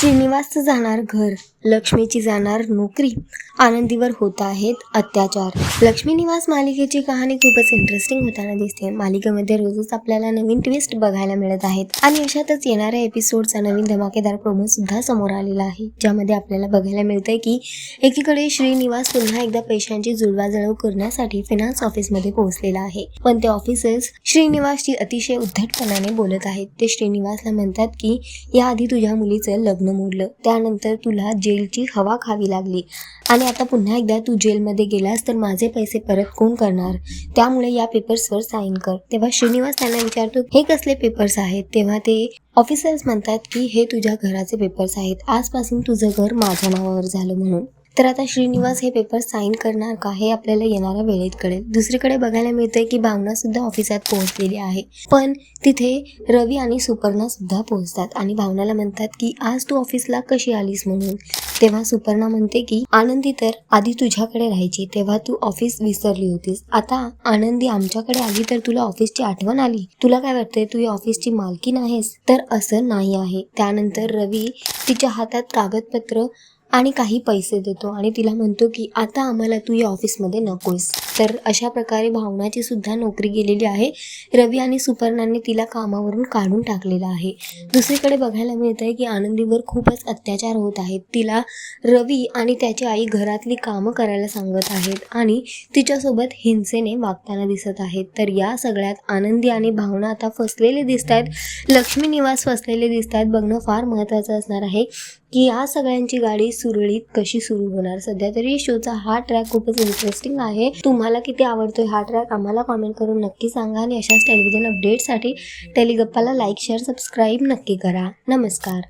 श्रीनिवासचं जाणार घर लक्ष्मीची जाणार नोकरी आनंदीवर होत आहेत अत्याचार. लक्ष्मी निवास मालिकेची कहाणी खूपच इंटरेस्टिंग होताना दिसते. मालिकेमध्ये रोजच आपल्याला नवीन ट्विस्ट बघायला मिळत आहेत. आणि अशातच येणाऱ्या एपिसोडचा नवीन धमाकेदार प्रोमो सुद्धा समोर आलेला आहे. ज्यामध्ये आपल्याला बघायला मिळतंय की एकीकडे श्रीनिवास पुन्हा एकदा पैशांची जुळवाजुळव करण्यासाठी फिनान्स ऑफिसमध्ये पोहोचलेला आहे. पण ते ऑफिसर्स श्रीनिवासची अतिशय उद्धटपणाने बोलत आहेत. ते श्रीनिवासला म्हणतात की याआधी तुझ्या मुलीचं लग्न मोडलं. त्यानंतर तुला जेलची हवा खावी लागली. आणि आता पुन्हा एकदा तू जेलमध्ये गेलास तर माझे पैसे परत कोण करणार? त्यामुळे या पेपर्सवर साईन कर. तेव्हा श्रीनिवास त्यांना विचारतो हे कसले पेपर्स आहेत? तेव्हा ते ऑफिसर्स म्हणतात की हे तुझ्या घराचे पेपर्स आहेत. आजपासून तुझं घर माझ्या नावावर झालं म्हणून. तर आता श्रीनिवास हे पेपर साईन करणार का हे आपल्याला येणाऱ्या वेळेत कळेल. दुसरीकडे बघायला मिळतंय की भावना सुद्धा ऑफिसात पोहोचलेली आहे. पण तिथे रवी आणि सुपर्णा सुद्धा पोहोचतात आणि भावनाला म्हणतात की आज तू ऑफिसला कशी आलीस म्हणून? तेव्हा सुपर्णा म्हणते की आनंदी तर आधी तुझ्याकडे राहायची तेव्हा तू ऑफिस विसरली होतीस. आता आनंदी आमच्याकडे आली तर तुला ऑफिसची आठवण आली? तुला काय वाटतंय तू या ऑफिसची मालकीन आहेस? तर असं नाही आहे. त्यानंतर रवी तिच्या हातात कागदपत्र आणि काही पैसे देतो. आणि तिला म्हणतो की आता आम्हाला तू या ऑफिसमध्ये नकोस तर अशा प्रकारे भावनाची सुद्धा नोकरी गेलेली आहे. रवी आणि सुपर्णाने तिला कामावरून काढून टाकलेलं आहे. दुसरीकडे बघायला मिळत आहे की आनंदीवर खूपच अत्याचार होत आहेत. तिला रवी आणि त्याची आई घरातली कामं करायला सांगत आहेत आणि तिच्यासोबत हिंसेने वागताना दिसत आहेत. तर या सगळ्यात आनंदी आणि भावना आता फसलेले दिसत आहेत लक्ष्मी निवास फसलेले दिसत आहेत बघणं फार महत्त्वाचं असणार आहे. की या सगळ्यांची गाडी सुरळीत कशी सुरू होणार? सध्या तरी शोचा हा ट्रॅक खूपच इंटरेस्टिंग आहे. तुम्हाला किती आवडतोय हा ट्रॅक आम्हाला कॉमेंट करून नक्की सांगा आणि अशाच टेलिव्हिजन अपडेटसाठी टेलिगप्पाला लाईक शेअर सबस्क्राईब नक्की करा. नमस्कार.